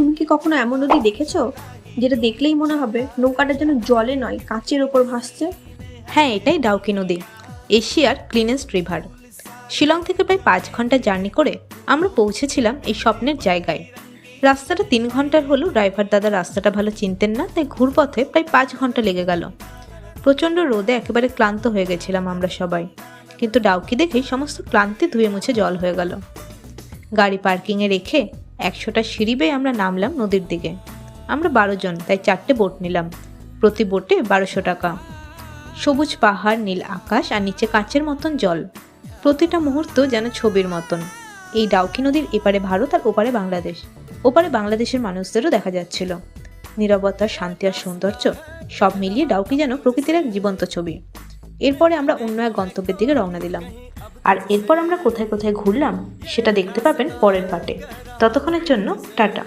তুমি কি কখনো এমন নদী দেখেছ যেটা দেখলেই মনে হবে নৌকাটা যেন জলে নয়, কাঁচের ওপর ভাসছে? হ্যাঁ এটাই ডাউকি নদী, এশিয়ার ক্লিনেস্ট রিভার। শিলং থেকে প্রায় পাঁচ ঘণ্টা জার্নি করে আমরা পৌঁছেছিলাম এই স্বপ্নের জায়গায়। রাস্তাটা তিন ঘণ্টার হলেও ড্রাইভার দাদা রাস্তাটা ভালো চিনতেন না, তাই ঘুরপথে প্রায় পাঁচ ঘণ্টা লেগে গেল। প্রচণ্ড রোদে একেবারে ক্লান্ত হয়ে গেছিলাম আমরা সবাই, কিন্তু ডাউকি দেখেই সমস্ত ক্লান্তি ধুয়ে মুছে জল হয়ে গেল। গাড়ি পার্কিংয়ে রেখে একশোটা সিঁড়ি বেয়ে আমরা নামলাম নদীর দিকে। আমরা বারো জন, তাই চারটে বোট নিলাম। প্রতি বোটে বারোশো টাকা। সবুজ পাহাড়, নীল আকাশ আর নিচে কাঁচের মতন জল। প্রতিটা মুহূর্ত যেন ছবির মতন। এই ডাউকি নদীর এপারে ভারত আর ওপারে বাংলাদেশ। ওপারে বাংলাদেশের মানুষদেরও দেখা যাচ্ছিল। নিরবতা, শান্তি আর সৌন্দর্য সব মিলিয়ে ডাউকি যেন প্রকৃতির এক জীবন্ত ছবি। এরপরে আমরা অন্য এক গন্তব্যের দিকে রওনা দিলাম। আর এরপর আমরা কোথায় কোথায় ঘুরলাম, সেটা দেখতে পাবেন পরের পার্টে ততক্ষণের জন্য টাটা।